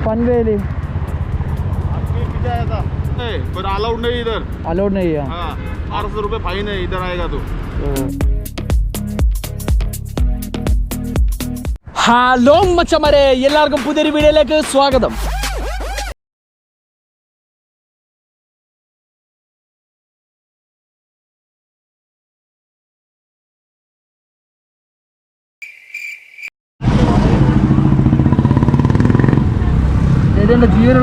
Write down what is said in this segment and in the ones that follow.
पनवेली आपके पीछे आया था नहीं पर अलाउड नहीं इधर अलाउड नहीं है हाँ आठ सौ रुपये फाइन है इधर आएगा तो ഹലോ മച്ചമാരെ എല്ലാവർക്കും പുതിയൊരു വീഡിയോയിലേക്ക് സ്വാഗതം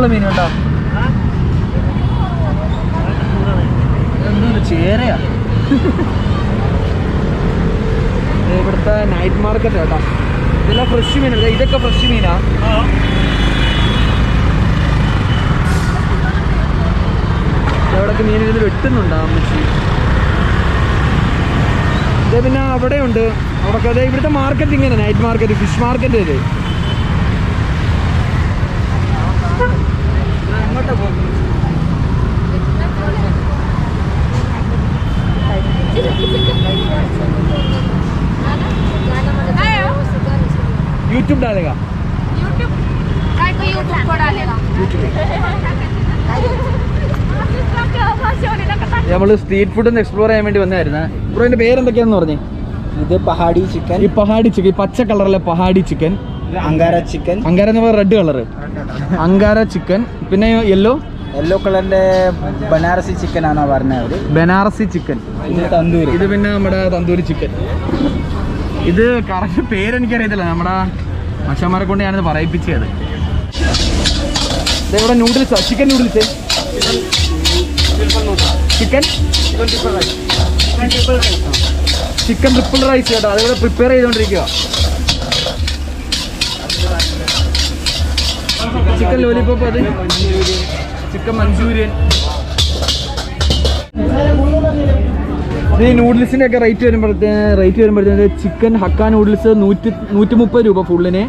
ഇതിന്റെ മീൻ കേട്ടോ. എന്തോ ചേരയാ. ഇവിടുത്തെ നൈറ്റ് മാർക്കറ്റ് കേട്ടോ. ഇതെല്ലാം ഫ്രഷ് മീനല്ല ഇതൊക്കെ ഫ്രഷ് മീനാ. എവിടൊക്കെ മീൻ ഇതിൽ വെട്ടുന്നുണ്ട് അമ്മച്ചി. ഇത് പിന്നെ അവിടെ ഉണ്ട് അവിടെ ഇവിടുത്തെ മാർക്കറ്റ് ഇങ്ങനെ നൈറ്റ് മാർക്കറ്റ് ഫിഷ് മാർക്കറ്റ് ഇത് എങ്ങോട്ടാ പോകുന്നത് यूट्यूब डालेगा यूट्यूब काय को यूट्यूब को डालेगा നമ്മൾ സ്ട്രീറ്റ് ഫുഡ് ഒന്ന് എക്സ്പ്ലോർ ചെയ്യാൻ വേണ്ടി വന്നായിരുന്നു ബ്രോ ഇതിന്റെ പേരെന്തൊക്കെയാന്ന് പറഞ്ഞേ ഇത് പഹാഡി ചിക്കൻ ഈ പഹാഡി ചിക്കൻ ഈ പച്ച കളറിലെ Pahadi chicken angara chicken Ankara എന്ന് പറയുന്നത് റെഡ് കളർ അങ്കാര ചിക്കൻ പിന്നെ യെല്ലോ യെല്ലോ കളറിന്റെ ബനാറസി ചിക്കൻ ആണോ പറഞ്ഞത് അവര് ബനാറസി ചിക്കൻ ഇത് തന്തൂരി ഇത് പിന്നെ നമ്മുടെ തന്തൂരി ചിക്കൻ ഇത് കറക്റ്റ് പേരെനിക്കറിയത്തില്ല നമ്മുടെ മച്ചന്മാരെ കൊണ്ട് ഞാനത് പറയിപ്പിച്ചത്. ഇവിടെ noodles chicken noodles chicken chicken triple rice കേട്ടോ അതിവിടെ പ്രിപ്പയർ ചെയ്തുകൊണ്ടിരിക്കുക ചിക്കൻ ലോലിപ്പോപ്പ് അത്. ചിക്കൻ മഞ്ചൂരിയൻ ഇത് ഈ നൂഡിൽസിന്റെ ഒക്കെ റേറ്റ് വരുമ്പോഴത്തേ റേറ്റ് വരുമ്പോഴത്തേ ചിക്കൻ ഹക്ക നൂഡിൽസ് നൂറ്റി നൂറ്റി മുപ്പത് രൂപ ഫുള്ളിന്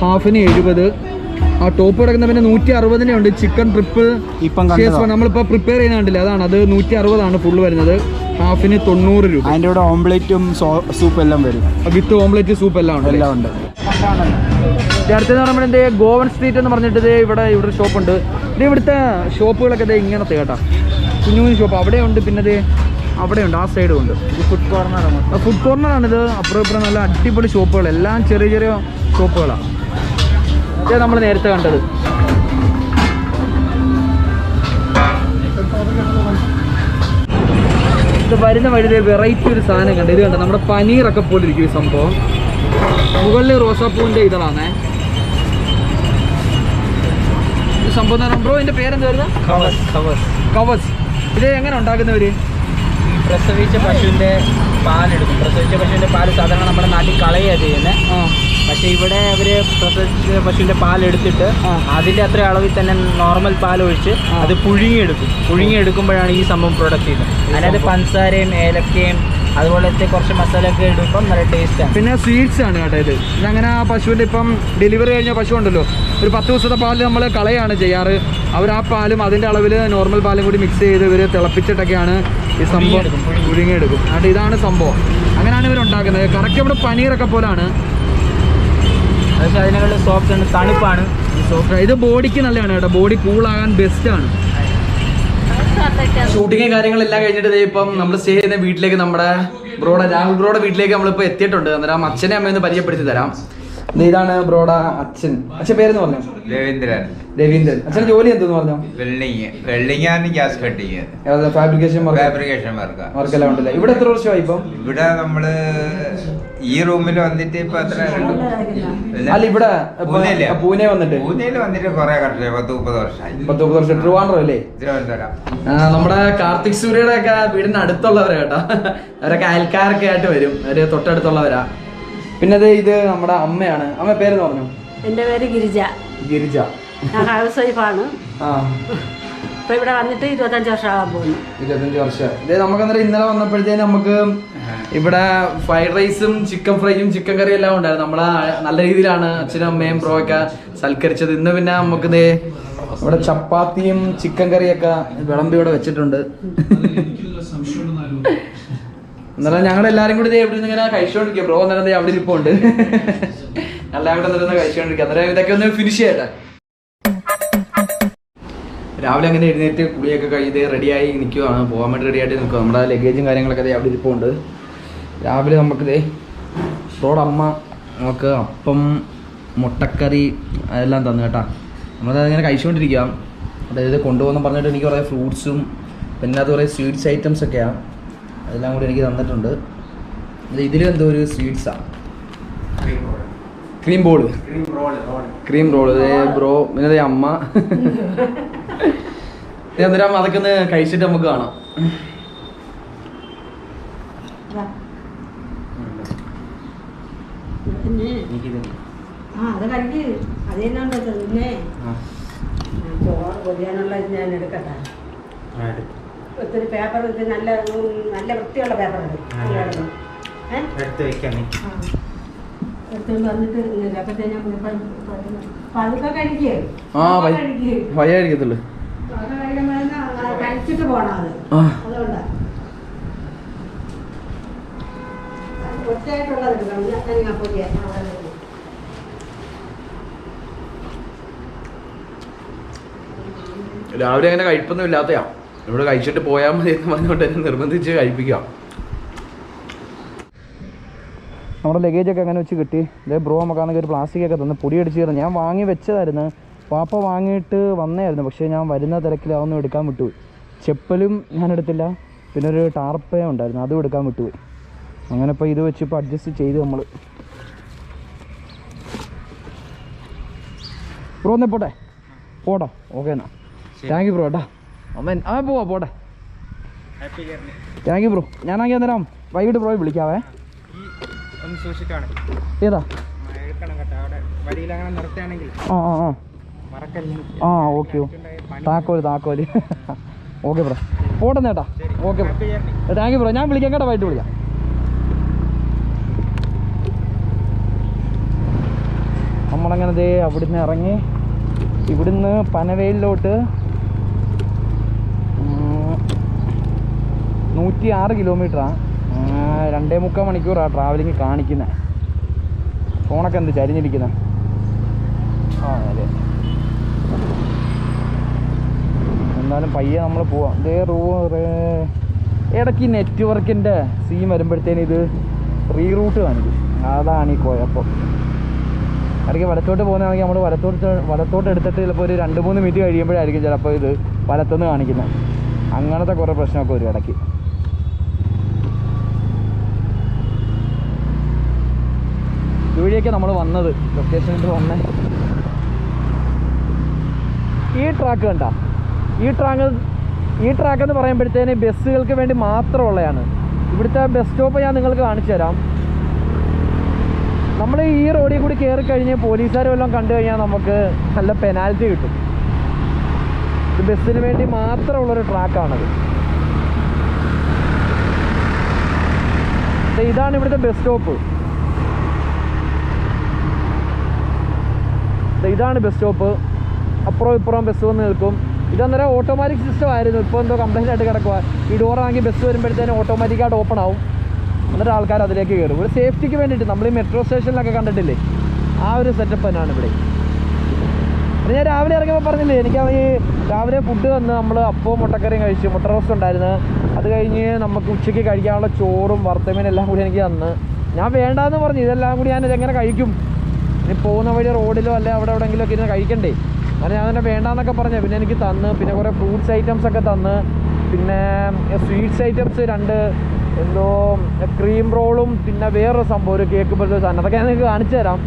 ഹാഫിന് എഴുപത്. ആ ടോപ്പ് കിടക്കുന്ന പിന്നെ നൂറ്റി അറുപതിനെ ഉണ്ട് ചിക്കൻ ട്രിപ്പ് ഇപ്പം. നമ്മളിപ്പോൾ പ്രിപ്പയർ ചെയ്യുന്ന കണ്ടില്ല? അതാണ്. അത് നൂറ്റി അറുപതാണ് ഫുള്ള് വരുന്നത് ഹാഫിന് തൊണ്ണൂറ് രൂപ. അതിന്റെ കൂടെ ഓംപ്ലേറ്റും സൂപ്പ് എല്ലാം വരും. വിത്ത് ഓംലെറ്റ് സൂപ്പ് എല്ലാം ഉണ്ട് എല്ലാം ഉണ്ട്. ഇത് അടുത്തെന്ന് പറയുമ്പോൾ എന്തേ ഗോവൻ സ്ട്രീറ്റ് എന്ന് പറഞ്ഞിട്ട് ഇവിടെ ഇവിടെ ഷോപ്പ് ഷോപ്പുണ്ട് ഇത് ഇവിടുത്തെ ഷോപ്പുകളൊക്കെ ദേ ഇങ്ങനത്തെ കേട്ടോ. കുഞ്ഞു കുഞ്ഞു ഷോപ്പ് അവിടെ ഉണ്ട് പിന്നെ ദേ അവിടെ ഉണ്ട്. ആ സൈഡും ഉണ്ട് ഫുഡ് കോർണറാണ് ഫുഡ് കോർണറാണിത് അപ്പുറം ഇപ്പുറം നല്ല അടിപൊളി ഷോപ്പുകൾ എല്ലാം ചെറിയ ചെറിയ ഷോപ്പുകളാണ് ഇത് നമ്മൾ നേരത്തെ കണ്ടത്. ഇത് വരുന്ന വഴിയിൽ വെറൈറ്റി ഒരു സാധനം കണ്ട്. ഇത് കണ്ട? നമ്മുടെ പനീറൊക്കെ പോലിരിക്കും ഈ സംഭവം. മുകളിൽ റോസാപ്പൂവിന്റെ ഇതളാണേ സംഭവം എന്ന് പറയുമ്പോൾ ബ്രോ വരുന്നത് കവസ്. ഇത് എങ്ങനെ ഉണ്ടാക്കുന്നവര്? പ്രസവിച്ച പശുവിന്റെ പാലെടുക്കും. പ്രസവിച്ച പശുവിന്റെ പാൽ സാധാരണ നമ്മുടെ നാട്ടിൽ കളയുക ചെയ്യുന്നത് പക്ഷേ ഇവിടെ അവർ പ്രസവിച്ച പശുവിന്റെ പാലെടുത്തിട്ട് അതിന്റെ അത്ര അളവിൽ തന്നെ നോർമൽ പാൽ ഒഴിച്ച്. അത് പുഴുങ്ങിയെടുക്കും. പുഴുങ്ങിയെടുക്കുമ്പോഴാണ് ഈ സംഭവം പ്രൊഡക്റ്റ് ചെയ്യുന്നത്. അതിനകത്ത് പഞ്ചസാരയും ഏലക്കയും അതുപോലത്തെ കുറച്ച് മസാല ഒക്കെ ഇടുമ്പോൾ നല്ല ടേസ്റ്റാണ് പിന്നെ സ്വീറ്റ്സ് ആണ് കേട്ടോ ഇത്. ഇതങ്ങനെ ആ പശുവിന്റെ ഇപ്പം ഡെലിവറി കഴിഞ്ഞ പശു ഉണ്ടല്ലോ. ഒരു പത്ത് ദിവസത്തെ പാൽ നമ്മൾ കളയാണ് ചെയ്യാറ്. അവർ ആ പാലും അതിന്റെ അളവിൽ നോർമൽ പാലും കൂടി മിക്സ് ചെയ്ത് ഇവർ തിളപ്പിച്ചിട്ടൊക്കെയാണ് ഈ സംഭവം പുഴുങ്ങിയെടുക്കും, പുഴുങ്ങി. പുഴുങ്ങിയെടുക്കും. അതുകൊണ്ട് ഇതാണ് സംഭവം. അങ്ങനെയാണ് ഇവർ ഉണ്ടാക്കുന്നത്. കറക്റ്റ് ഇവിടെ പനീറൊക്കെ പോലാണ്. പക്ഷെ അതിനെക്കാളും സോഫ്റ്റ് ആണ് തണുപ്പാണ്. ഇത് ബോഡിക്ക് നല്ലതാണ് കേട്ടോ. ബോഡി കൂളാകാൻ ബെസ്റ്റാണ് ഷൂട്ടിങ്ങും കാര്യങ്ങളെല്ലാം കഴിഞ്ഞിട്ട് ദേ ഇപ്പം നമ്മൾ സ്റ്റേ ചെയ്യുന്ന വീട്ടിലേക്ക് നമ്മുടെ ബ്രോയുടെ രാഹുൽ ബ്രോയുടെ വീട്ടിലേക്ക് നമ്മളിപ്പോൾ എത്തിയിട്ടുണ്ട്. അന്നേരം അച്ഛനെ അമ്മയൊന്ന് പരിചയപ്പെടുത്തി തരാം. ഇതാണ് ബ്രോഡ അച്ഛൻ. അച്ഛൻ പേരെന്ന് പറഞ്ഞു? രവീന്ദ്രൻ. രവീന്ദ്രൻ. അച്ഛൻ ജോലി എന്തെന്ന് പറഞ്ഞു? വെൽഡിങ്. വെൽഡിംഗ് ആണ് gas cutting. Fabrication fabrication work വർക്കെല്ലാം ഉണ്ടല്ലേ? ഇവിടെ എത്ര വർഷമായി ഇപ്പം? ഇവിടെ നമ്മൾ ഈ റൂമിൽ വന്നിട്ട് ഇപ്പൊ എത്ര? അല്ല ഇവിടെ പൂനെ പൂനെ വന്നിട്ട്. പൂനെയിൽ വന്നിട്ട് കുറെ കട്ടില്ല പത്ത് മുപ്പത് വർഷമായി. പത്ത് മുപ്പത് വർഷം. ട്രിവാൻഡ്രോ അല്ലേ? തിരുവനന്തപുരം. നമ്മുടെ കാർത്തിക് സൂര്യയുടെ ഒക്കെ വീടിന്റെ അടുത്തുള്ളവരാ കേട്ടോ. അവരൊക്കെ അയൽക്കാരൊക്കെ ആയിട്ട് വരും. അവർ തൊട്ടടുത്തുള്ളവരാ. പിന്നെ അതെ ഇത് നമ്മുടെ അമ്മയാണ്. അമ്മ പേര് പറഞ്ഞു? എന്റെ പേര് ഗിരിജ. ഗിരിജ. ഞാൻ ഹൗസ് വൈഫാണ്. ആ. ഇപ്പൊ ഇവിടെ വന്നിട്ട് ഇരുപത്തഞ്ച് വർഷമാകാൻ പോകുന്നു ഇരുപത്തഞ്ച് വർഷം. ഇതേ നമുക്ക് അന്നേരം ഇന്നലെ വന്നപ്പോഴത്തേന് നമുക്ക് ഇവിടെ ഫ്രൈഡ് റൈസും ചിക്കൻ ഫ്രൈയും ചിക്കൻ കറിയും എല്ലാം ഉണ്ടായിരുന്നു. നമ്മളെ നല്ല രീതിയിലാണ് അച്ഛനും അമ്മയും പ്രോയൊക്കെ ഒക്കെ സൽക്കരിച്ചത്. ഇന്ന് പിന്നെ നമുക്ക് ദേ ഇവിടെ ചപ്പാത്തിയും ചിക്കൻ കറിയൊക്കെ വിളമ്പി ഇവിടെ വെച്ചിട്ടുണ്ട് എന്നാലും ഞങ്ങൾ എല്ലാരും കൂടി എവിടെ നിന്ന് ഇങ്ങനെ കഴിച്ചോണ്ടിരിക്കുക ബ്രോ ദേ അവിടെ ഇരിപ്പുണ്ട്. എല്ലാവരും കൂടെ അന്നേരം കഴിച്ചുകൊണ്ടിരിക്കുക അന്നേരം ഇതൊക്കെ ഒന്ന് ഫിനിഷ് ചെയ്യട്ടെ. രാവിലെ അങ്ങനെ എഴുന്നേറ്റ് കുളിയൊക്കെ കഴിഞ്ഞ് റെഡിയായി നിൽക്കുവാണ് പോകാൻ വേണ്ടി റെഡി ആയിട്ട് നിൽക്കുക നമ്മുടെ ലഗേജും കാര്യങ്ങളൊക്കെ അവിടെ ഇരിപ്പുണ്ട്. രാവിലെ നമുക്ക് ദേ അമ്മ നമുക്ക് അപ്പം മുട്ടക്കറി അതെല്ലാം തന്നു കേട്ടാ. നമ്മളത് ഇങ്ങനെ കഴിച്ചുകൊണ്ടിരിക്കുക അതായത് കൊണ്ടുപോകുന്ന പറഞ്ഞിട്ട് എനിക്ക് കുറേ ഫ്രൂട്ട്സും പിന്നെ അത് കുറേ സ്വീറ്റ്സ് ഐറ്റംസ് ഒക്കെയാണ് അതെല്ലാം കൂടി എനിക്ക് തന്നിട്ടുണ്ട്. ഇതിൽ എന്തോ ഒരു സ്വീറ്റ്സാണ് cream ball cream roll bro പിന്നെ അമ്മ. ദേ അന്നേരം അതൊക്കെ ഒന്ന് കഴിച്ചിട്ട് നമുക്ക് കാണാം. ചോറ് പൊതിയാനുള്ള ഞാൻ എടുക്കട്ടെ. ഒത്തിരി പേപ്പർ ഇത് നല്ല നല്ല വൃത്തിയുള്ള പേപ്പർ എടുക്കും എടുത്ത് കഴിക്കത്തുള്ളൂ കഴിച്ചിട്ട് അത്. ഒറ്റയായിട്ടുള്ളത് എടുക്കണം. രാവിലെ അങ്ങനെ കഴിപ്പൊന്നും ഇല്ലാത്തയാ. ഇവിടെ കഴിച്ചിട്ട് പോയാൽ മതി എന്ന് പറഞ്ഞുകൊണ്ട് എന്നെ നിർബന്ധിച്ച് കഴിപ്പിക്കാം. നമ്മുടെ ലഗേജ് ഒക്കെ അങ്ങനെ വെച്ച് കിട്ടി? ഇതേ ബ്രോ നമുക്കാണെങ്കിൽ ഒരു പ്ലാസ്റ്റിക് ഒക്കെ തന്ന് പൊടി അടിച്ച് തരുന്നു ഞാൻ വാങ്ങി വെച്ചതായിരുന്നു. പാപ്പ വാങ്ങിയിട്ട് വന്നായിരുന്നു പക്ഷേ ഞാൻ വരുന്ന തിരക്കിൽ അതൊന്നും എടുക്കാൻ വിട്ടുപോയി. ചെപ്പലും ഞാൻ എടുത്തില്ല. പിന്നെ ഒരു ടാർപ്പേ ഉണ്ടായിരുന്നു. അതും എടുക്കാൻ വിട്ടുപോയി. അങ്ങനെ ഇപ്പോൾ ഇത് വെച്ച് ഇപ്പോൾ അഡ്ജസ്റ്റ് ചെയ്ത് നമ്മൾ ബ്രോ എന്നേ പോട്ടെ? പോടാ. ഓക്കെ എന്നാ. താങ്ക് യു ബ്രോ ഏട്ടാ അമ്മ ആ പോവാ പോട്ടെ. താങ്ക് യു ബ്രോ ഞാനാണെങ്കിൽ അന്നേരം വൈകിട്ട് ബ്രോയെ വിളിക്കാവേ. ഏതാ? ആ ആ ആ ആ. ഓക്കെ താക്കോൽ താക്കോൽ. ഓക്കെ ബ്രോ പോട്ടെ നേട്ടാ. Okay bro thank you bro ഞാൻ വിളിക്കാം കേട്ടോ വൈകിട്ട് വിളിക്കാം. നമ്മളങ്ങനെ ദേ അവിടുന്ന് ഇറങ്ങി ഇവിടുന്ന് പനവേലിലോട്ട് നൂറ്റി ആറ് കിലോമീറ്ററാണ് രണ്ടേ മുക്കാൽ മണിക്കൂറാണ് ട്രാവലിംഗ് കാണിക്കുന്നത് ഫോണൊക്കെ എന്ത് ചരിഞ്ഞിരിക്കുന്നത് ആ അതെ. എന്നാലും പയ്യെ നമ്മൾ പോവാം. ദേ റൂ ഇടയ്ക്ക് നെറ്റ്വർക്കിന്റെ സീം വരുമ്പോഴത്തേന് ഇത് റീറൂട്ട് കാണിക്കും. അതാണ് ഈ കുഴപ്പം. ഇടയ്ക്ക് വലത്തോട്ട് പോകുന്നതാണെങ്കിൽ നമ്മൾ വലത്തോട്ട് വലത്തോട്ട് എടുത്തിട്ട് ചിലപ്പോൾ ഒരു രണ്ട് മൂന്ന് മിനിറ്റ് കഴിയുമ്പോഴായിരിക്കും ചിലപ്പോൾ ഇത് വലത്തുനിന്ന് കാണിക്കുന്നത് അങ്ങനത്തെ കുറേ പ്രശ്നമൊക്കെ വരും ഇടയ്ക്ക്. ഇതുവഴിയൊക്കെ നമ്മൾ വന്നത്. ലൊക്കേഷനിൽ വന്നേ. ഈ ട്രാക്ക് കണ്ട? ഈ ട്രാക്ക് ഈ ട്രാക്ക് എന്ന് പറയുമ്പോഴത്തേന് ബസ്സുകൾക്ക് വേണ്ടി മാത്രമുള്ളതാണ് ഇവിടുത്തെ ബസ് സ്റ്റോപ്പ് ഞാൻ നിങ്ങൾക്ക് കാണിച്ചു തരാം. നമ്മൾ ഈ റോഡിൽ കൂടി കയറി കഴിഞ്ഞ് പോലീസുകാർ വല്ലതും കണ്ടു കഴിഞ്ഞാൽ നമുക്ക് നല്ല പെനാൽറ്റി കിട്ടും. ഇത് ബസ്സിന് വേണ്ടി മാത്രമുള്ളൊരു ട്രാക്കാണത് ഇതാണ് ഇവിടുത്തെ ബസ് സ്റ്റോപ്പ് ഇതാണ് ബസ് സ്റ്റോപ്പ് അപ്പുറം ഇപ്പുറം ബസ് വന്ന് നിൽക്കും. ഇതന്നേരം ഓട്ടോമാറ്റിക് സിസ്റ്റം ആയിരുന്നു. ഇപ്പോൾ എന്തോ കംപ്ലൈന്റ് ആയിട്ട് കിടക്കുക ഈ ഡോറാണെങ്കിൽ ബസ് വരുമ്പോഴത്തേനും ഓട്ടോമാറ്റിക്കായിട്ട് ഓപ്പൺ ആവും. എന്നിട്ട് ആൾക്കാർ അതിലേക്ക് കയറും ഒരു സേഫ്റ്റിക്ക് വേണ്ടിയിട്ട് നമ്മൾ ഈ മെട്രോ സ്റ്റേഷനിലൊക്കെ കണ്ടിട്ടില്ലേ? ആ ഒരു സെറ്റപ്പ് തന്നെയാണ് ഇവിടെ. പിന്നെ ഞാൻ രാവിലെ ഇറങ്ങിയപ്പോൾ പറഞ്ഞില്ലേ എനിക്ക് ഈ രാവിലെ ഫുഡ് തന്ന് നമ്മൾ അപ്പവും മുട്ടക്കറിയും കഴിച്ചു. മുട്ട റോസ്റ്റ് ഉണ്ടായിരുന്നു. അത് കഴിഞ്ഞ് നമുക്ക് ഉച്ചയ്ക്ക് കഴിക്കാനുള്ള ചോറും വറുത്തമീനും എല്ലാം കൂടി എനിക്ക് തന്ന്. ഞാൻ വേണ്ടാന്ന് പറഞ്ഞു. ഇതെല്ലാം കൂടി ഞാൻ ഇതെങ്ങനെ കഴിക്കും? ഇനി പോകുന്ന വഴി റോഡിലോ അല്ലെ അവിടെ എവിടെയെങ്കിലും ഒക്കെ ഇരുന്ന് കഴിക്കണ്ടേ? അങ്ങനെ ഞാൻ തന്നെ വേണ്ടാന്നൊക്കെ പറഞ്ഞു. പിന്നെ എനിക്ക് തന്ന് പിന്നെ കുറേ ഫ്രൂട്ട്സ് ഐറ്റംസ് ഒക്കെ തന്ന്. പിന്നെ സ്വീറ്റ്സ് ഐറ്റംസ് രണ്ട് എന്തോ ക്രീം റോളും പിന്നെ വേറൊരു സംഭവം ഒരു കേക്ക് പോലത്തെ സാധനം. അതൊക്കെ ഞാൻ നിങ്ങൾക്ക് കാണിച്ചു തരാം.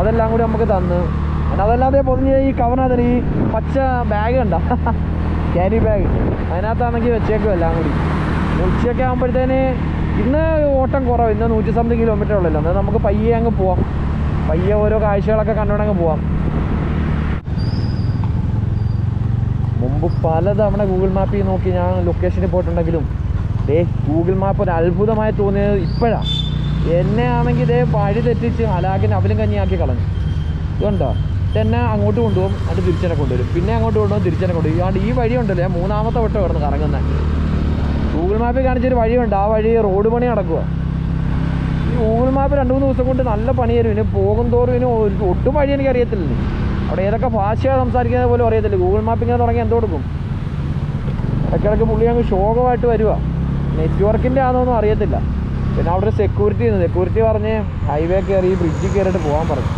അതെല്ലാം കൂടി നമുക്ക് തന്ന്. പിന്നെ അതല്ലാതെ പൊതിഞ്ഞ് ഈ കവറിനകത്ത് ഈ പച്ച ബാഗ് ഉണ്ട ക്യാരി ബാഗ് അതിനകത്താണെങ്കിൽ വെച്ചേക്കും എല്ലാം കൂടി. ഉച്ചയൊക്കെ ആകുമ്പോഴത്തേന് ഇന്ന് ഓട്ടം കുറവ്. ഇന്ന് നൂറ്റി സംതിങ് കിലോമീറ്റർ ഉള്ളല്ലോ. എന്നാൽ നമുക്ക് പയ്യെ അങ്ങ് പോവാം. പയ്യെ ഓരോ കാഴ്ചകളൊക്കെ കണ്ടുകൊണ്ടങ്ങ് പോവാം. മുമ്പ് പലതവണ ഗൂഗിൾ മാപ്പിൽ നോക്കി ഞാൻ ലൊക്കേഷനിൽ പോയിട്ടുണ്ടെങ്കിലും ഡേ ഗൂഗിൾ മാപ്പ് ഒരു അത്ഭുതമായി തോന്നിയത് ഇപ്പോഴാണ് എന്നെ ആണെങ്കിൽ ഇതേ വഴി തെറ്റിച്ച് ഹലാക്കിന് അവലും കഞ്ഞിയാക്കി കളഞ്ഞു. ഇതുണ്ടോ എന്നെ അങ്ങോട്ട് കൊണ്ടുപോകും അത് തിരിച്ചെന്നെ കൊണ്ടുവരും. പിന്നെ അങ്ങോട്ട് കൊണ്ടുപോകും തിരിച്ചെന്നെ കൊണ്ടുപോകും അതുകൊണ്ട് ഈ വഴി ഉണ്ടല്ലോ ഞാൻ മൂന്നാമത്തെ വട്ടം കിടന്ന് കറങ്ങുന്നത് ഗൂഗിൾ മാപ്പിൽ കാണിച്ചൊരു വഴിയുണ്ട് ആ വഴി റോഡ് പണി നടക്കുക ഗൂഗിൾ മാപ്പ് രണ്ട് മൂന്ന് ദിവസം കൊണ്ട് നല്ല പണി തരും. ഇനി പോകും തോറും ഇനി ഒട്ടും വഴി എനിക്ക് അറിയത്തില്ല. അവിടെ ഏതൊക്കെ ഭാഷയാണ് സംസാരിക്കുന്നത് പോലും അറിയത്തില്ല. ഗൂഗിൾ മാപ്പ് ഇങ്ങനെ തുടങ്ങി എന്തോ കൊടുക്കും ഇടയ്ക്കിടയ്ക്ക് പുള്ളി അങ്ങ് ശോകമായിട്ട് വരിക നെറ്റ്വർക്കിന്റെ ആണെന്നൊന്നും അറിയത്തില്ല. പിന്നെ അവിടെ ഒരു സെക്യൂരിറ്റി ഉണ്ട്. സെക്യൂരിറ്റി പറഞ്ഞ് ഹൈവേ കയറി ബ്രിഡ്ജിൽ കയറിയിട്ട് പോകാൻ പറഞ്ഞു.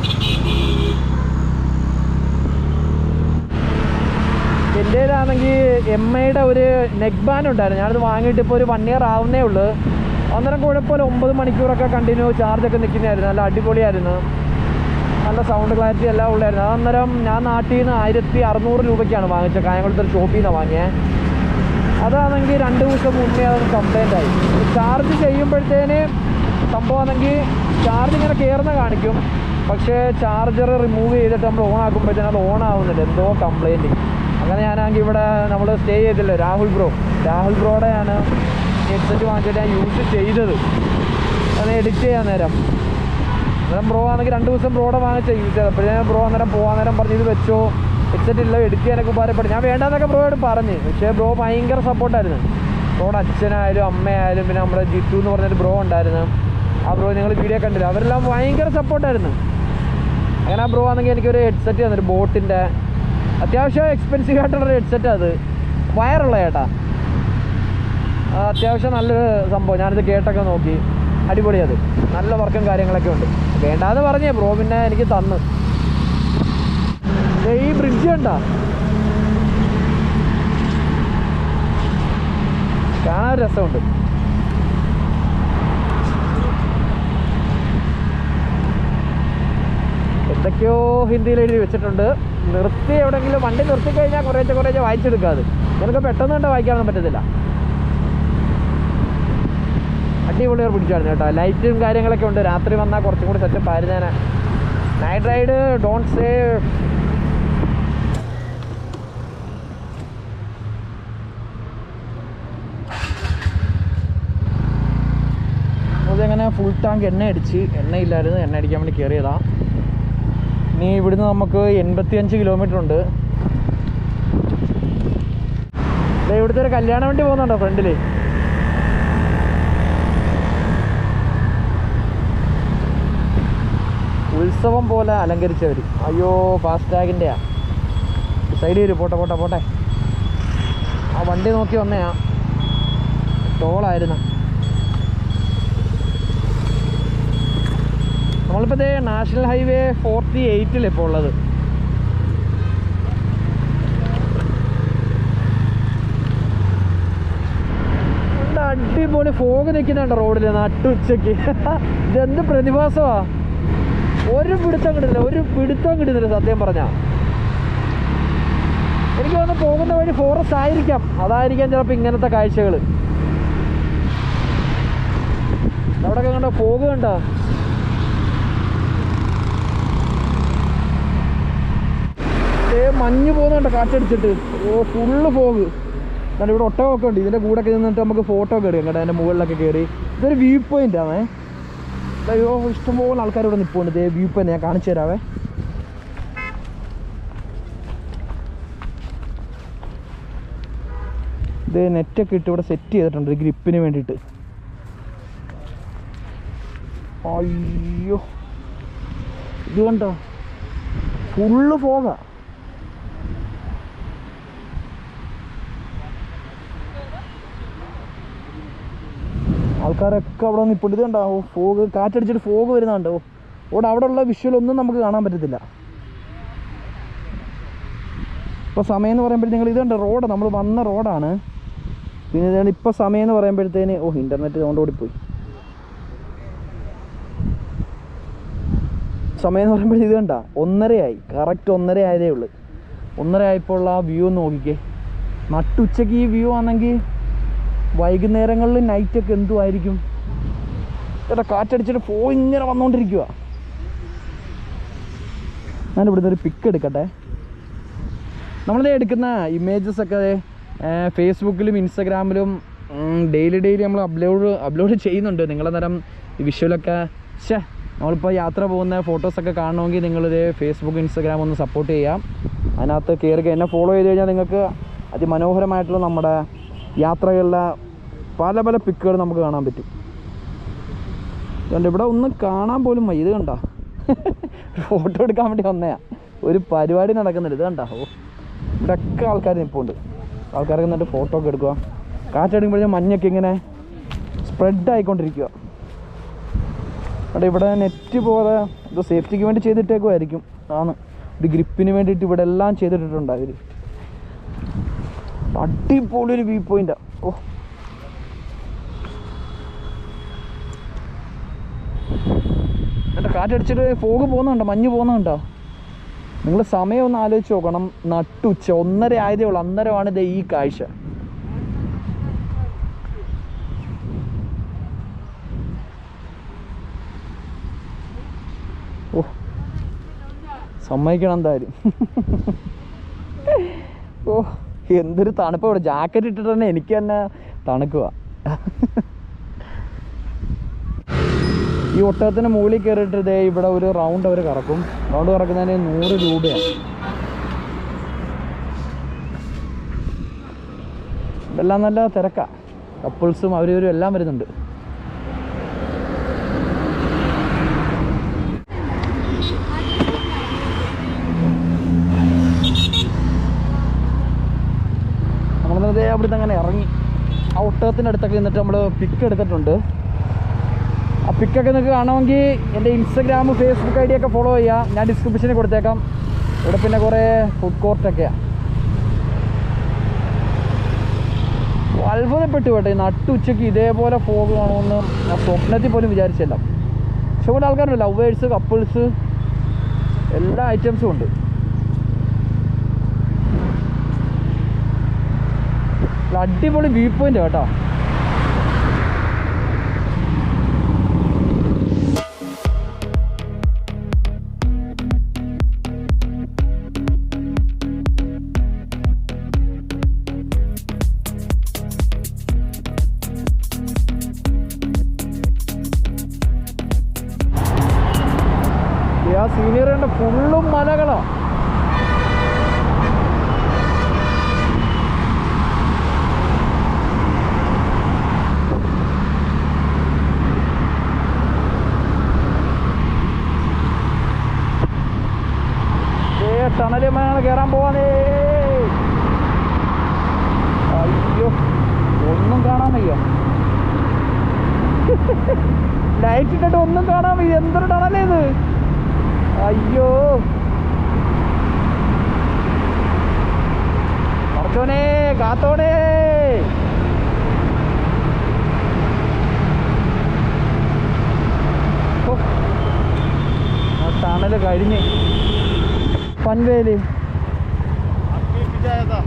എന്റെ ആണെങ്കിൽ എം ഐയുടെ ഒരു നെക്ക് ബാൻഡ് ഉണ്ടായിരുന്നു. ഞാനത് വാങ്ങിയിട്ട് ഇപ്പോൾ ഒരു വൺ ഇയർ ആവുന്നേ ഉള്ളൂ. അന്നേരം കുഴപ്പമില്ല ഒമ്പത് മണിക്കൂറൊക്കെ കണ്ടിന്യൂ ചാർജൊക്കെ നിൽക്കുന്നതായിരുന്നു. നല്ല അടിപൊളിയായിരുന്നു. നല്ല സൗണ്ട് ക്ലാരിറ്റി എല്ലാം ഉള്ളായിരുന്നു. അതന്നേരം ഞാൻ നാട്ടിൽ നിന്ന് ആയിരത്തി അറുന്നൂറ് രൂപയ്ക്കാണ് വാങ്ങിച്ചത്. കായംകുളത്തൊരു ഷോപ്പിൽ നിന്നാണ് വാങ്ങിയത് അതാണെങ്കിൽ രണ്ട് ദിവസം മുന്നേ അതൊന്ന് കംപ്ലൈന്റ് ആയി. ചാർജ് ചെയ്യുമ്പോഴത്തേന് സംഭവമാണെങ്കിൽ ചാർജ് ഇങ്ങനെ കയറുന്ന കാണിക്കും. പക്ഷേ ചാർജർ റിമൂവ് ചെയ്തിട്ട് നമ്മൾ ഓൺ ആക്കുമ്പോഴത്തേനും അത് ഓൺ ആവുന്നില്ല. എന്തോ കംപ്ലൈന്റ് അങ്ങനെ ഞാനാണെങ്കിൽ ഇവിടെ നമ്മൾ സ്റ്റേ ചെയ്തില്ല രാഹുൽ ബ്രോ രാഹുൽ ബ്രോയുടെയാണ് ഹെഡ്സെറ്റ് വാങ്ങിച്ചിട്ട് ഞാൻ യൂസ് ചെയ്തത്. അത് എഡിറ്റ് ചെയ്യാൻ നേരം. അന്നേരം ബ്രോ ആണെങ്കിൽ രണ്ട് ദിവസം ബ്രോടെ വാങ്ങിച്ച യൂസ് ചെയ്തത്. ഞാൻ ബ്രോ അന്നേരം പോകാൻ നേരം പറഞ്ഞു ഇത് വെച്ചോ. ഹെഡ്സെറ്റ് ഇല്ല എഡിറ്റ് ചെയ്യാനൊക്കെ ഉപകാരപ്പെടും. ഞാൻ വേണ്ടെന്നൊക്കെ ബ്രോയോട് പറഞ്ഞ്. പക്ഷേ ബ്രോ ഭയങ്കര സപ്പോർട്ടായിരുന്നു ബ്രോയുടെ അച്ഛനായാലും അമ്മയായാലും പിന്നെ നമ്മുടെ ജിത്തു എന്ന് പറഞ്ഞൊരു ബ്രോ ഉണ്ടായിരുന്നു. ആ ബ്രോ നിങ്ങൾ വീഡിയോ കണ്ടില്ല? അവരെല്ലാം ഭയങ്കര സപ്പോർട്ടായിരുന്നു അങ്ങനെ ആ ബ്രോ ആണെങ്കിൽ എനിക്കൊരു ഹെഡ്സെറ്റ് തന്നൊരു ബോട്ടിന്റെ അത്യാവശ്യം എക്സ്പെൻസീവ് ആയിട്ടുള്ളൊരു ഹെഡ്സെറ്റ് അത്. വയറുള്ള ചേട്ടാ അത്യാവശ്യം നല്ലൊരു സംഭവം. ഞാനിത് കേട്ടൊക്കെ നോക്കി. അടിപൊളി അത്. നല്ല വർക്കും കാര്യങ്ങളൊക്കെ ഉണ്ട്. വേണ്ടാന്ന് പറഞ്ഞേ ബ്രോ പിന്നെ എനിക്ക് തന്ന്. ഈ ബ്രിഡ്ജ് കണ്ടാ? കാണാൻ രസമുണ്ട്. എന്തൊക്കെയോ ഹിന്ദിയിൽ എഴുതി വെച്ചിട്ടുണ്ട്. നിർത്തി എവിടെയെങ്കിലും വണ്ടി നിർത്തി കഴിഞ്ഞാൽ കുറേശ്ശെ കുറേശ്ശെ അത്. നിനക്ക് പെട്ടെന്ന് കണ്ട് വായിക്കാനൊന്നും പറ്റത്തില്ല. അടിപൊളി ഒരു പിടിച്ചായിരുന്നു കേട്ടോ. ലൈറ്റും കാര്യങ്ങളൊക്കെ ഉണ്ട്. രാത്രി വന്നാൽ കുറച്ചും കൂടി സെറ്റപ്പ് ആയിരുന്നേനെ നൈറ്റ് റൈഡ് ഡോണ്ട് സേ അതങ്ങനെ ഫുൾ ടാങ്ക് എണ്ണ അടിച്ച്? എണ്ണയില്ലായിരുന്നു എണ്ണ അടിക്കാൻ വേണ്ടി കയറിയതാ ഇനി ഇവിടുന്ന് നമുക്ക് എൺപത്തിയഞ്ച് കിലോമീറ്റർ ഉണ്ട്. ഇവിടുത്തെ ഒരു കല്യാണ വണ്ടി പോകുന്നുണ്ടോ ഫ്രണ്ടിൽ ഉത്സവം പോലെ അലങ്കരിച്ചവർ അയ്യോ ഫാസ്റ്റാഗിന്റെയാ സൈഡ് വരും പോട്ടെ പോട്ടെ പോട്ടെ. ആ വണ്ടി നോക്കി വന്നയാ ടോളായിരുന്നു. നമ്മളിപ്പോൾ ഇതേ നാഷണൽ ഹൈവേ ഫോർട്ടി എയ്റ്റിൽ ഇപ്പോൾ ഉള്ളത്. അടിപൊളി ഫോഗ് നിൽക്കുന്നുണ്ട് റോഡിൽ നട്ടുച്ചയ്ക്ക് ഇതെന്ത് പ്രതിഭാസമാ? ഒരു പിടുത്തം കിട്ടുന്നില്ല ഒരു പിടുത്തം കിട്ടുന്നില്ല സത്യം പറഞ്ഞാ. എനിക്ക് തോന്നുന്നു പോകുന്ന വഴി ഫോറസ്റ്റ് ആയിരിക്കാം. അതായിരിക്കാം ചിലപ്പോൾ ഇങ്ങനത്തെ കാഴ്ചകൾ അവിടെയൊക്കെ കണ്ടോ പോകുകണ്ട മഞ്ഞ് പോകുന്നുണ്ട് കാറ്റടിച്ചിട്ട്. ഓ ഫുള്ള് പോക് കാരണം ഇവിടെ ഒട്ടകമൊക്കെ ഉണ്ട്. ഇതിന്റെ കൂടെ ഒക്കെ നിന്നിട്ട് നമുക്ക് ഫോട്ടോ ഒക്കെ എടുക്കാം. കേട്ടോ അതിന്റെ മുകളിലൊക്കെ കയറി ഇതൊരു വ്യൂ പോയിന്റ് ആണേ. അയ്യോ ഇഷ്ടംപോലെ ആൾക്കാർ ഇവിടെ നിൽപ്പുണ്ട് ദേ വ്യൂ ഇപ്പം ഞാൻ കാണിച്ചു തരാവേ. ഇത് നെറ്റൊക്കെ ഇട്ട് ഇവിടെ സെറ്റ് ചെയ്തിട്ടുണ്ട് ഗ്രിപ്പിന് വേണ്ടിയിട്ട്. അയ്യോ. ഇത് കണ്ടോ? ഫുള്ള് ഫോഗാ ആൾക്കാരൊക്കെ അവിടെ നിൽപ്പുണ്ട് ഇത് കണ്ടോ ഫോഗ് കാറ്റടിച്ചിട്ട് ഫോഗ് വരുന്നുണ്ടോ. അവിടെ അവിടെ ഉള്ള വിഷ്വൽ ഒന്നും നമുക്ക് കാണാൻ പറ്റത്തില്ല. ഇപ്പോൾ സമയം എന്ന് പറയുമ്പോഴത്തേക്ക് നിങ്ങൾ ഇതുണ്ട് റോഡ് നമ്മൾ വന്ന റോഡാണ് പിന്നെ ഇതാണ് ഇപ്പോൾ സമയം എന്ന് പറയുമ്പോഴത്തേന് ഓ ഇന്റർനെറ്റ് കൊണ്ട് ഓടിപ്പോയി. സമയം എന്ന് പറയുമ്പോൾ ഇത് കണ്ട ഒന്നരയായി. കറക്റ്റ് ഒന്നര ആയതേ ഉള്ളൂ. ഒന്നര ആയപ്പോൾ ആ വ്യൂ നോക്കിക്കേ. നട്ടുച്ചയ്ക്ക് ഈ വ്യൂ ആണെങ്കിൽ വൈകുന്നേരങ്ങളിൽ നൈറ്റൊക്കെ എന്തുമായിരിക്കും ചേട്ടാ കാറ്റടിച്ചിട്ട് പോ ഇങ്ങനെ വന്നുകൊണ്ടിരിക്കുക ഞാൻ ഇവിടുന്ന് ഒരു പിക്ക് എടുക്കട്ടെ. നമ്മളിത് എടുക്കുന്ന ഇമേജസ് ഒക്കെ ഫേസ്ബുക്കിലും ഇൻസ്റ്റഗ്രാമിലും ഡെയിലി ഡെയിലി നമ്മൾ അപ്ലോഡ് അപ്ലോഡ് ചെയ്യുന്നുണ്ട്. നിങ്ങളന്നേരം വിഷ്വലൊക്കെ ഷേ നമ്മളിപ്പോൾ യാത്ര പോകുന്ന ഫോട്ടോസൊക്കെ കാണണമെങ്കിൽ നിങ്ങളിത് ഫേസ്ബുക്ക് ഇൻസ്റ്റഗ്രാം ഒന്ന് സപ്പോർട്ട് ചെയ്യാം. അതിനകത്ത് കയറി എന്നെ ഫോളോ ചെയ്ത് കഴിഞ്ഞാൽ നിങ്ങൾക്ക് അതിമനോഹരമായിട്ടുള്ള നമ്മുടെ യാത്രകളിലെ പല പല പിക്കുകൾ നമുക്ക് കാണാൻ പറ്റും. അതുകൊണ്ട് ഇവിടെ ഒന്നും കാണാൻ പോലും ഇത് കണ്ട? ഫോട്ടോ എടുക്കാൻ വേണ്ടി വന്നയാ ഒരു പരിപാടി നടക്കുന്നുണ്ട്. ഇത് കണ്ട? ഓ ആൾക്കാർ നിൽപ്പുണ്ട് ആൾക്കാരൊക്കെ എന്നിട്ട് ഫോട്ടോ ഒക്കെ എടുക്കുക കാറ്റടിക്കുമ്പോഴേ മഞ്ഞൊക്കെ ഇങ്ങനെ സ്പ്രെഡ് ആയിക്കൊണ്ടിരിക്കുക അവിടെ ഇവിടെ നെറ്റ് പോലെ ഇത് സേഫ്റ്റിക്ക് വേണ്ടി ചെയ്തിട്ടേക്കുമായിരിക്കും ആണ്. ഇത് ഗ്രിപ്പിന് വേണ്ടിയിട്ട് ഇവിടെ എല്ലാം ചെയ്തിട്ടിട്ടുണ്ട് അവർ അടിപൊളി ഒരു വ്യൂ പോയിന്റാ ഓ. എന്നിട്ട് കാറ്റടിച്ചിട്ട് ഫോഗ് പോകുന്നുണ്ടോ? മഞ്ഞ് പോകുന്നുണ്ടോ? നിങ്ങൾ സമയം ഒന്ന് ആലോചിച്ച് നോക്കണം. നട്ടുച്ച ഒന്നര ആയതേ ഉള്ളൂ. അന്നേരമാണ് ഇത് ഈ കാഴ്ച. ഓ. സമ്മതിക്കണം എന്തായാലും. ഓ. എന്തൊരു തണുപ്പ് ഇവിടെ. ജാക്കറ്റ് ഇട്ടിട്ട് തന്നെ എനിക്ക് തന്നെ തണുക്കുക ഈ ഒട്ടകത്തിന് മുകളിൽ കയറിയിട്ട് ഇതേ ഇവിടെ ഒരു റൗണ്ട് അവർ കറക്കും. റൗണ്ട് കറക്കുന്നതിന് നൂറ് രൂപയാണ് ഇതെല്ലാം നല്ല തിരക്കാണ് കപ്പിൾസും അവരും എല്ലാം വരുന്നുണ്ട് നമ്മളത് അവിടുന്ന് അങ്ങനെ ഇറങ്ങി. ആ ഒട്ടകത്തിന്റെ അടുത്തൊക്കെ നിന്നിട്ട് നമ്മൾ പിക്ക് എടുത്തിട്ടുണ്ട്. ആ പിക്കൊക്കെ നിങ്ങൾക്ക് കാണുമെങ്കിൽ എന്റെ ഇൻസ്റ്റഗ്രാം ഫേസ്ബുക്ക് ഐ ഒക്കെ ഫോളോ ചെയ്യുക. ഞാൻ ഡിസ്ക്രിപ്ഷനിൽ കൊടുത്തേക്കാം. ഇവിടെ പിന്നെ കുറേ ഫുഡ് കോർട്ടൊക്കെയാണ് അത്ഭുതപ്പെട്ടു കേട്ടോ. ഈ നട്ടുച്ചയ്ക്ക് ഇതേപോലെ ഫോഗ് കാണുമെന്ന് ഞാൻ സ്വപ്നത്തിൽ പോലും വിചാരിച്ചില്ല. പക്ഷെ ഇവിടെ ആൾക്കാരുണ്ട്. ലവേഴ്സ് കപ്പിൾസ് എല്ലാ ഐറ്റംസും ഉണ്ട്. അടിപൊളി വ്യൂ പോയിന്റ് കേട്ടോ. എന്തൊരു ടണലേ ഇത് അയ്യോ പറച്ചോനെ കാത്തോണേ ഓ, ആ ടണല് കഴിഞ്ഞ് പൻവേല് आपके पीछे आया था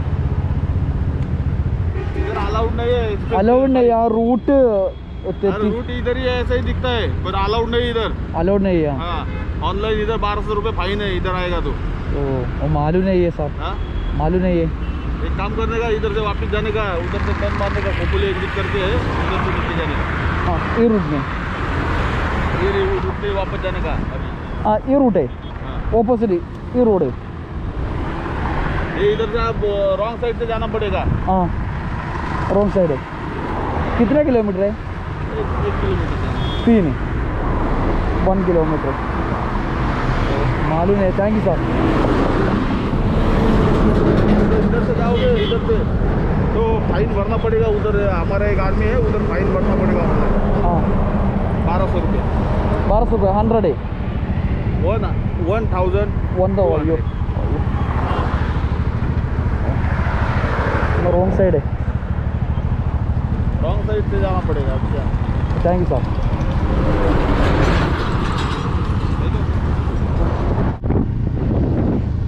इधर अलाउड नहीं है इस पे- അലൗഡ് ആ റൂട്ട് अरे रूट इधर ही है ऐसा ही दिखता है। पर अलाउड नहीं इधर। अलाउड नहीं है हाँ ऑनलाइन इधर बारह सौ रुपये फाइन है इधर आएगा तो। ओ मालूम नहीं है सर हाँ? मालूम नहीं है. एक काम करने का इधर से वापस जाने का उधर से टर्न मारने का खोपोली एग्जिट करके उधर से नीचे जाने का। हाँ ये रूट में. ये रूट से वापस जाने का अभी। हाँ ये रूट है. हाँ। ऑपोजिट ये रोड है. ये इधर से आप रॉन्ग साइड से जाना पड़ेगा। हाँ रॉन्ग साइड है. कितने किलोमीटर है? तीन। वन किलोमीटर मालूम है थैंक यू सर इधर से जाओगे इधर से तो फाइन भरना पड़ेगा उधर हमारा एक आदमी है उधर फाइन भरना पड़ेगा हाँ। बारह सौ रुपये। बारह सौ रुपये हंड्रेड है। वन वन थाउज़ेंड वन दो रॉन्ग साइड है। रॉन्ग साइड से जाना पड़ेगा अच्छा। താങ്ക് യു സാർ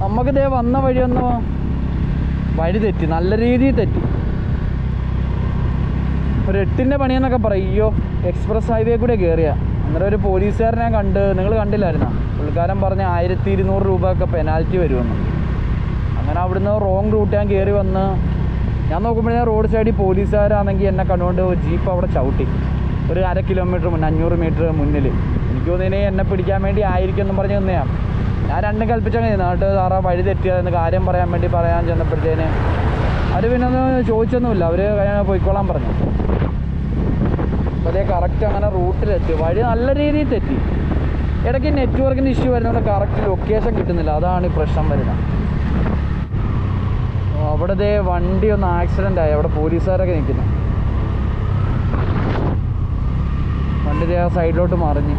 നമുക്ക് ഇതേ വന്ന വഴിയൊന്ന് വഴി തെറ്റി നല്ല രീതിയിൽ തെറ്റി. ഒരു എട്ടിന്റെ പണിയെന്നൊക്കെ പറയോ. എക്സ്പ്രസ് ഹൈവേ കൂടെ കയറിയ അന്നേരം ഒരു പോലീസുകാരനെ കണ്ട് നിങ്ങൾ കണ്ടില്ലായിരുന്നോ? പുള്ളിക്കാരൻ പറഞ്ഞ ആയിരത്തി ഇരുന്നൂറ് രൂപ ഒക്കെ പെനാൽറ്റി വരുമെന്ന്. അങ്ങനെ അവിടുന്ന് റോങ് റൂട്ട് ഞാൻ കയറി വന്ന് ഞാൻ നോക്കുമ്പോഴേ റോഡ് സൈഡിൽ പോലീസുകാരാണെങ്കിൽ എന്നെ കണ്ടുകൊണ്ട് ജീപ്പ് അവിടെ ചവിട്ടി. ഒരു അര കിലോമീറ്റർ മുന്നേ അഞ്ഞൂറ് മീറ്റർ മുന്നിൽ. എനിക്ക് തോന്നിയതിനെ എന്നെ പിടിക്കാൻ വേണ്ടി ആയിരിക്കും എന്നും പറഞ്ഞ് നിന്നെയാണ് ഞാൻ രണ്ടും കൽപ്പിച്ചങ്ങനെ നാട്ട് സാറാ വഴി തെറ്റിയതെന്ന് കാര്യം പറയാൻ വേണ്ടി പറയാൻ ചെന്നപ്പോഴത്തേന് അവർ പിന്നെ ഒന്ന് ചോദിച്ചൊന്നുമില്ല അവർ കഴിഞ്ഞാൽ പോയിക്കോളാൻ പറഞ്ഞു. അപ്പോൾ അതേ കറക്റ്റ് അങ്ങനെ റൂട്ടിലെത്തി വഴി നല്ല രീതിയിൽ തെറ്റി. ഇടയ്ക്ക് നെറ്റ്വർക്കിന് ഇഷ്യൂ വരുന്നതുകൊണ്ട് കറക്റ്റ് ലൊക്കേഷൻ കിട്ടുന്നില്ല. അതാണ് ഈ പ്രശ്നം വരുന്നത്. അവിടെ വണ്ടി ഒന്ന് ആക്സിഡന്റ് ആയി. അവിടെ പോലീസുകാരൊക്കെ നിൽക്കുന്നു. വണ്ടി ആ സൈഡിലോട്ട് മറിഞ്ഞ്.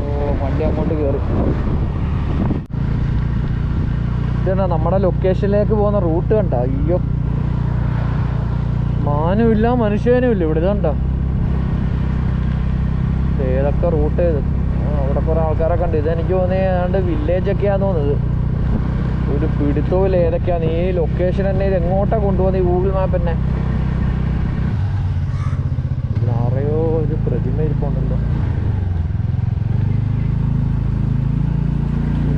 ഓ വണ്ടി അങ്ങോട്ട് കയറി ഇതെന്നാ നമ്മുടെ ലൊക്കേഷനിലേക്ക് പോകുന്ന റൂട്ട് കണ്ട? അയ്യോ. മാനുമില്ല മനുഷ്യനും ഇല്ല ഇവിടെ ഇതുണ്ട ഏതൊക്കെ റൂട്ട് ചെയ്ത് അവിടെ കുറെ ആൾക്കാരൊക്കെ ഉണ്ട്. ഇതെനിക്ക് തോന്നിയാണ്ട് ഏതാണ്ട് തോന്നുന്നത് ഒരു പിടുത്തവും ഏതൊക്കെയാണ്? ഈ ലൊക്കേഷൻ തന്നെ ഇത് എങ്ങോട്ടാ കൊണ്ടുപോകുന്നത് ഈ ഗൂഗിൾ മാപ്പ് തന്നെ. നിറയോ ഒരു പ്രതിമ ഇരിപ്പുണ്ടല്ലോ.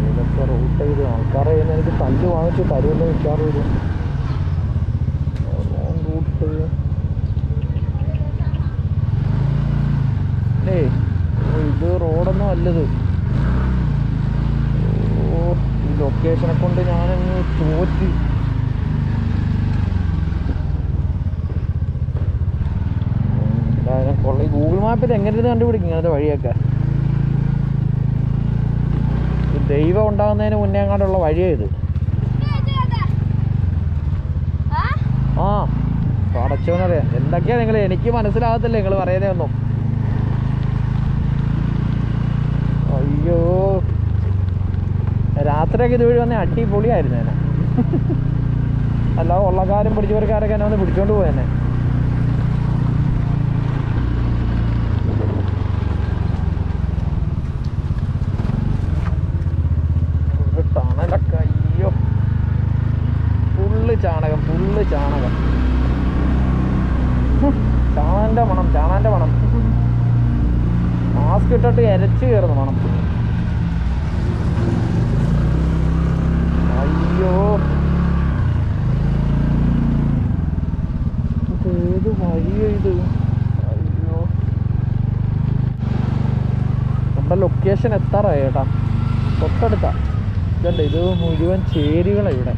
ഏതൊക്കെ റൂട്ട് ചെയ്ത് ആൾക്കാരെ എനിക്ക് തല്ല് വാങ്ങിച്ച് തരുമല്ലോ മിക്കാറും ഇത്? റോഡൊന്നും അല്ലത് ഓ ഈ ലൊക്കേഷനെ കൊണ്ട് ഞാനങ്ങ് തോറ്റ്. എന്തായാലും കൊള്ള. ഗൂഗിൾ മാപ്പിൽ എങ്ങനെ കണ്ടുപിടിക്കും ഇങ്ങനത്തെ വഴിയൊക്കെ? ദൈവം ഉണ്ടാകുന്നതിന് മുന്നേ അങ്ങോട്ടുള്ള വഴിയാണ് ഇത്? ആ പടച്ചോനറിയാം എന്തൊക്കെയാണ് നിങ്ങൾ എനിക്ക് മനസ്സിലാകത്തില്ല നിങ്ങൾ പറയുന്നേ ഒന്നും അയ്യോ രാത്രിയൊക്കെ ഇതുവഴി വന്ന അടിപൊളിയായിരുന്നു എന്നെ അല്ലാതെ ഉള്ളക്കാരും പിടിച്ചവർക്കാരൊക്കെ എന്നെ വന്ന് പിടിച്ചോണ്ട് പോയെന്നെ ഒരു തണലൊക്കെ അയ്യോ ഫുള്ള് ചാണകം ഫുള്ള് ചാണകം ഹും, ചാണാന്റെ മണം ചാണാന്റെ മണം മാസ്ക് ഇട്ടിട്ട് എരച്ച് കയറുന്നു മണം അയ്യോ ഇത് ഏത് വഴിയോ ഇത് അയ്യോ നമ്മുടെ ലൊക്കേഷൻ ചേട്ടാ തൊട്ടടുത്താ. ഇതല്ല ഇത് മുഴുവൻ ചേരികളാണ് ഇവിടെ.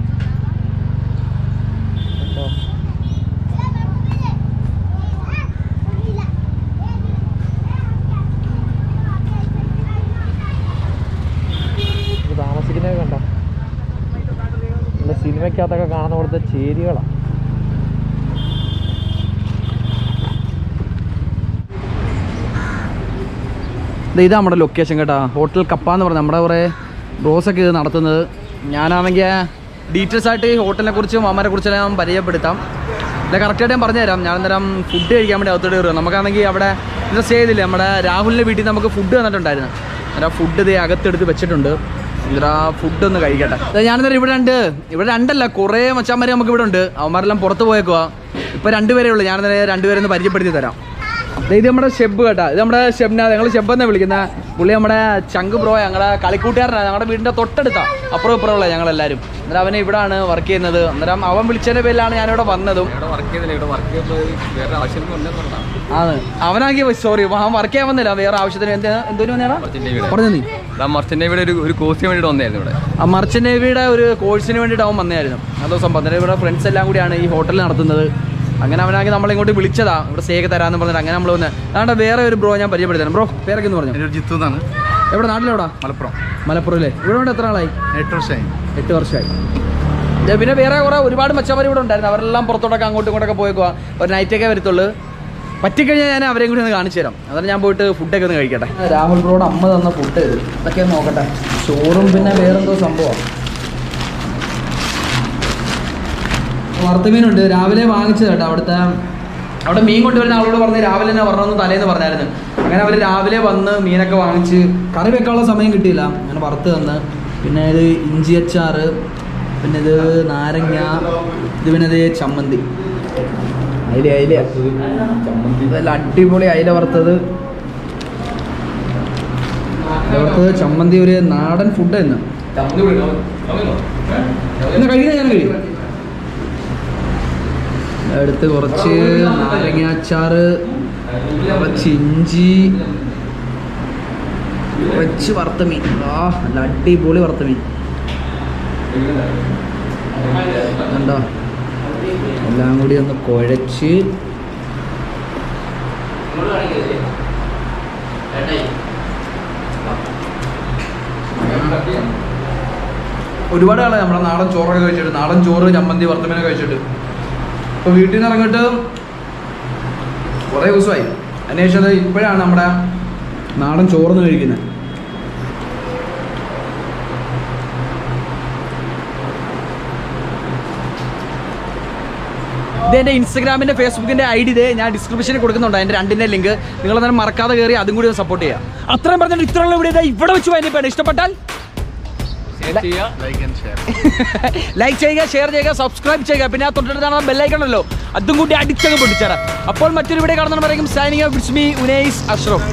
താമസിക്കുന്നത് കണ്ട? സിനിമയ്ക്കകത്തൊക്കെ കാണുന്ന പോലത്തെ ചേരികളാണ് ഇത് നമ്മുടെ ലൊക്കേഷൻ കേട്ടോ. ഹോട്ടൽ കപ്പ എന്ന് പറഞ്ഞാൽ നമ്മുടെ കുറേ ബ്രോസൊക്കെ ഇത് നടത്തുന്നത്. ഞാനാണെങ്കിൽ ഡീറ്റെയിൽസ് ആയിട്ട് ഈ ഹോട്ടലിനെ കുറിച്ചും അമ്മനെ കുറിച്ചും ഞാൻ പരിചയപ്പെടുത്താം. ഇല്ല കറക്റ്റായിട്ട് ഞാൻ പറഞ്ഞുതരാം ഞാൻ അന്നേരം ഫുഡ് കഴിക്കാൻ വേണ്ടി അകത്തോട്ട് കയറുക നമുക്കാണെങ്കിൽ അവിടെ ഇന്ന് സ്റ്റേ ചെയ്തില്ല? നമ്മുടെ രാഹുലിന്റെ വീട്ടിൽ നമുക്ക് ഫുഡ് തന്നിട്ടുണ്ടായിരുന്നു. അന്നേരം ഫുഡ് ഇത് അകത്തെടുത്ത് വെച്ചിട്ടുണ്ട്. ആ ഫുഡ് ഒന്ന് കഴിക്കട്ടെ. ഞാനന്നേരം ഇവിടെ ഉണ്ട് ഇവിടെ രണ്ടല്ല കുറേ മച്ചാമാരെ നമുക്ക് ഇവിടെ ഉണ്ട് അവന്മാരെല്ലാം പുറത്ത് പോയേക്കുവാ. ഇപ്പം രണ്ടുപേരേ ഉള്ളൂ. ഞാനന്നേരം രണ്ടുപേരെ ഒന്ന് പരിചയപ്പെടുത്തി തരാം. ഇത് നമ്മുടെ ഷെബ് കേട്ടാ. ഇത് നമ്മുടെ ഷെബിനാ. ഞങ്ങൾ ഷെബ് എന്നാ വിളിക്കുന്ന? പുള്ളി നമ്മുടെ ചങ്ക് ബ്രോ ഞങ്ങളെ കളിക്കൂട്ടുകാരനാണ് ഞങ്ങളുടെ വീടിന്റെ തൊട്ടടുത്താ. അപ്പുറം ഇപ്പുറം ഉള്ള ഞങ്ങളെല്ലാവരും അന്നേരം അവനെ ഇവിടാണ് വർക്ക് ചെയ്യുന്നത്. അന്നേരം അവൻ വിളിച്ചതിന്റെ പേരിലാണ് ഞാനിവിടെ വന്നതും. ആണ്. അവനാക്കി സോറി അവൻ വർക്ക് ചെയ്യാൻ വന്നില്ല. വേറെ ആവശ്യത്തിന് എന്താ എന്തോരം വന്നേടാ പറഞ്ഞു നീ മർച്ചന്റെ ഇവിടെ ഒരു കോഴ്സിന് വേണ്ടിയിട്ട് വന്നായിരുന്നു ഇവിടെ. ആ മർച്ചന്റ് നേവിയുടെ ഒരു കോഴ്സിന് വേണ്ടിയിട്ട് അവൻ വന്നായിരുന്നു അതോ സംഭവം ഇവിടെ ഫ്രണ്ട്സ് എല്ലാം കൂടിയാണ് ഈ ഹോട്ടൽ നടത്തുന്നത്. അങ്ങനെ അവനാണെങ്കിൽ നമ്മളെ ഇങ്ങോട്ട് വിളിച്ചതാ. ഇവിടെ സ്റ്റേക്ക് തരാന്ന് പറഞ്ഞിട്ട് അങ്ങനെ നമ്മൾ വന്ന്. അതാണ്ട് വേറെ ഒരു ബ്രോ ഞാൻ പരിചയപ്പെടുത്തണം ബ്രോ പേരൊക്കെ എന്ന് പറഞ്ഞു? ജിത്തു എന്നാണ്. എവിടെ നാട്ടിലെവിടാ? മലപ്പുറം. മലപ്പുറം അല്ലേ ഇവിടെ കൊണ്ട് എത്ര ആളായി എട്ട് വർഷമായി എട്ട് വർഷമായി പിന്നെ വേറെ കുറേ ഒരുപാട് മച്ചന്മാർ ഇവിടെ ഉണ്ടായിരുന്നു. അവരെല്ലാം പുറത്തോട്ടൊക്കെ അങ്ങോട്ടും ഇങ്ങോട്ടൊക്കെ പോയേക്കുക ഒരു നൈറ്റൊക്കെ വരത്തുള്ളൂ. പറ്റിക്കഴിഞ്ഞാൽ ഞാൻ അവരെയും കൂടി ഒന്ന് കാണിച്ചു തരാം. അതാണ് ഞാൻ പോയിട്ട് ഫുഡൊക്കെ ഒന്ന് കഴിക്കട്ടെ. രാഹുൽ ബ്രോയുടെ അമ്മ തന്ന ഫുഡ് ഇത് ഇതൊക്കെ നോക്കട്ടെ. ചോറും പിന്നെ വേറെന്തോ സംഭവം വറുത്തമീനുണ്ട്. രാവിലെ വാങ്ങിച്ചത് കേട്ടോ അവിടുത്തെ അവിടെ മീൻ കൊണ്ടുവരുന്ന ആളോട് പറഞ്ഞ് രാവിലെ തന്നെ വരണമെന്ന് തലേന്ന് പറഞ്ഞായിരുന്നു. അങ്ങനെ അവർ രാവിലെ വന്ന് മീനൊക്കെ വാങ്ങിച്ച് കറി വെക്കാനുള്ള സമയം കിട്ടിയില്ല. അങ്ങനെ വറുത്ത് തന്ന്. പിന്നെ ഇത് ഇഞ്ചി അച്ചാറ് പിന്നെ ഇത് നാരങ്ങ ഇത് പിന്നെ ഇത് ചമ്മന്തി. അയില അയില. ചമ്മന്തി ഇതെല്ലാം അടിപൊളി അയില വറുത്തത്. വറുത്തത് ചമ്മന്തി ഒരു നാടൻ ഫുഡായിരുന്നു കഴിക്കുന്ന ഞാൻ കഴിയും അടുത്ത് കുറച്ച് നാരങ്ങാച്ചാറ് കുറച്ച് ഇഞ്ചി കുറച്ച് വറുത്ത മീൻ ആ നല്ല അടിപൊളി വറുത്ത മീൻ കണ്ടോ? എല്ലാം കൂടി ഒന്ന് കുഴച്ച്. ഒരുപാട് ആളെ നമ്മുടെ നാടൻ ചോറൊക്കെ കഴിച്ചിട്ട്. നാടൻ ചോറ് ചമ്മന്തി വർത്തമാനൊക്കെ കഴിച്ചിട്ട്. ഇപ്പോൾ വീട്ടിൽ നിന്ന് ഇറങ്ങിയിട്ട് കുറേ ദിവസമായി. അന്വേഷിച്ചത് ഇപ്പോഴാണ് നമ്മുടെ നാടൻ ചോറെന്ന് കഴിക്കുന്നത്. ഇത് എന്റെ ഇൻസ്റ്റഗ്രാമിന്റെ ഫേസ്ബുക്കിന്റെ ഐ ഡി ഇതേ ഞാൻ ഡിസ്ക്രിപ്ഷനിൽ കൊടുക്കുന്നുണ്ട് എന്റെ രണ്ടിന്റെ ലിങ്ക്. നിങ്ങൾ അന്നേരം മറക്കാതെ കയറി അതും കൂടി സപ്പോർട്ട് ചെയ്യുക. അത്രയും പറഞ്ഞിട്ട് ഇത്രയുള്ള ഇവിടെ. ഇവിടെ വെച്ച് വായിപ്പാണ് ഇഷ്ടപ്പെട്ടാൽ ലൈക്ക് ചെയ്യുക ഷെയർ ചെയ്യുക സബ്സ്ക്രൈബ് ചെയ്യുക. പിന്നെ ആ തൊട്ടടുത്താണ് ബെല്ലൈക്കണല്ലോ അതും കൂടി അടിച്ചങ്ങ് പൊട്ടിച്ചേരാം. അപ്പോൾ മറ്റൊരു വീഡിയോ കാണുന്ന പറയും സൈനിങ് മീ ഉനൈസ് അഷ്റഫ്